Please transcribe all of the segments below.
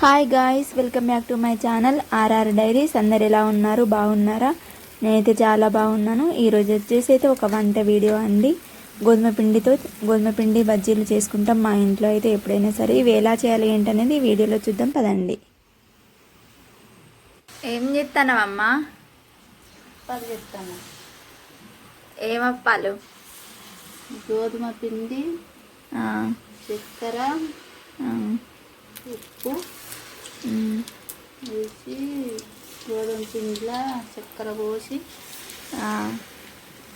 Hi guys welcome back to my channel RR diaries అందరు ఎలా ఉన్నారు? బాగున్నారా? నేనైతే చాలా బాగున్నాను. ఈరోజు వచ్చేసి అయితే ఒక వంట వీడియో అండి. గోధుమ పిండితో గోధుమ పిండి బజ్జీలు చేసుకుంటాం. మా ఇంట్లో అయితే ఎప్పుడైనా సరే ఇవి ఎలా చేయాలి ఏంటనేది ఈ వీడియోలో చూద్దాం. పదండి. ఏం చేస్తానవమ్మా అప్పాలు చెప్తాను ఏమప్పాలు గోధుమ పిండి చక్కెర ఉప్పు వేసి గోధుమ పిండిలో చక్కెర పోసి ఆ,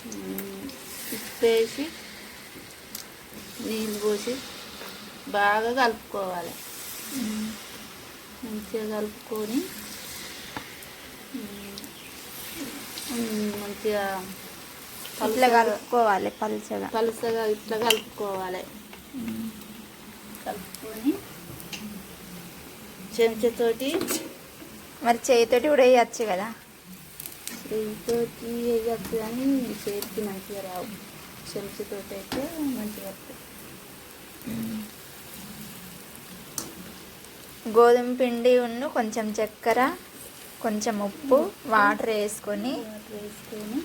ఉమ్, ఉప్పు వేసి నీళ్ళు పోసి బాగా కలుపుకోవాలి. మంచిగా కలుపుకొని మంచిగా ఇట్లా కలుపుకోవాలి పలుచగా పలుసగా ఇట్లా కలుపుకోవాలి. కలుపుకొని చెంచాతోటి? మరి చేయితోటి కూడా వేయచ్చు కదా. చేతితోటి వేయచ్చు కానీ చేతికి మంచిగా రావు. చెంచాతోటి అయితే మంచిగా వస్తాయి. గోధుమ పిండి ఉన్ను కొంచెం చక్కెర కొంచెం ఉప్పు వాటర్ వేసుకొని వాటర్ వేసుకొని.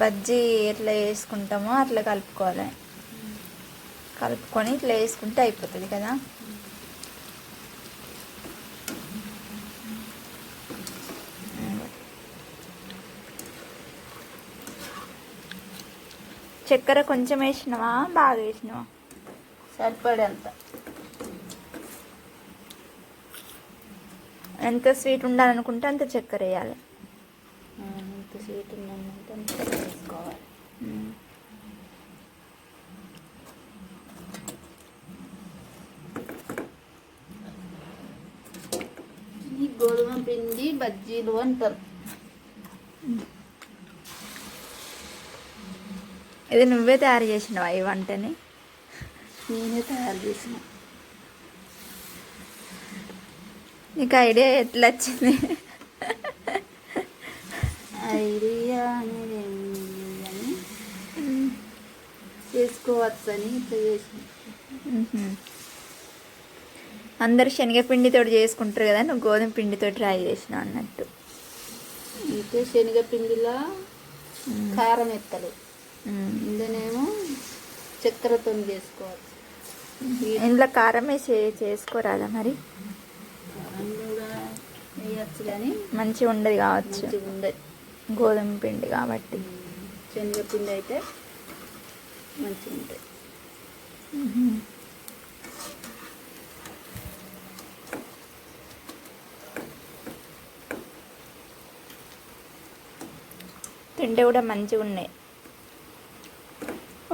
బజ్జీ ఎట్లా వేసుకుంటామో అట్లా కలుపుకోవాలి. కలుపుకొని ఇట్లా వేసుకుంటే అయిపోతుంది కదా. చక్కెర కొంచెం వేసినావా? బాగా వేసినావా? సరిపడేంత. ఎంత స్వీట్ ఉండాలనుకుంటే అంత చక్కెర వేయాలి. ఇంత స్వీట్ ఉందంటే అంత వేసుకోవాలి. గోధుమ పిండి బజ్జీలు అంటారు. ఇది నువ్వే తయారు చేసినావా ఈ వంటని? నేనే తయారు చేసిన. నీకు ఐడియా ఎట్లా వచ్చింది? ఐడియా అనేది ఇట్లా చేసిన. మ్మ్. అందరు శనగపిండితో చేసుకుంటారు కదా నువ్వు గోధుమ పిండితో ట్రై చేసినావు అన్నట్టు. అయితే శనగపిండిలో కారం ఎత్తలు ఇందులోనేమో చక్కెరతో చేసుకోవచ్చు ఇంట్లో కారం వేసి చేసుకోరాదా మరి? వేయచ్చు కానీ మంచిగా ఉండదు కావచ్చు. ఉండదు. గోధుమ పిండి కాబట్టి. శనగపిండి అయితే మంచిగా ఉంటుంది. తింటే కూడా మంచిగా ఉన్నాయి.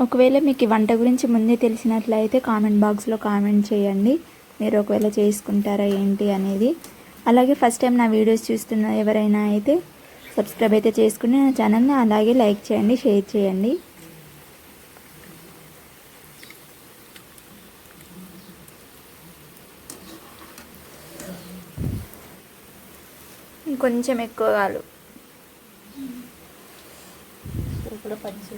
ఒకవేళ మీకు ఈ వంట గురించి ముందే తెలిసినట్లయితే కామెంట్ బాక్స్లో కామెంట్ చేయండి. మీరు ఒకవేళ చేసుకుంటారా ఏంటి అనేది. అలాగే ఫస్ట్ టైం నా వీడియోస్ చూస్తున్న ఎవరైనా అయితే సబ్స్క్రైబ్ అయితే చేసుకుని నా ఛానల్ని అలాగే లైక్ చేయండి షేర్ చేయండి. ఇంకొంచెం ఎక్కువ కాదు. కూడా పచ్చి.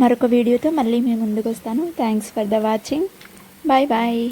మరొక వీడియోతో మళ్ళీ మేము ముందుకు వస్తాను. Thanks for the watching bye bye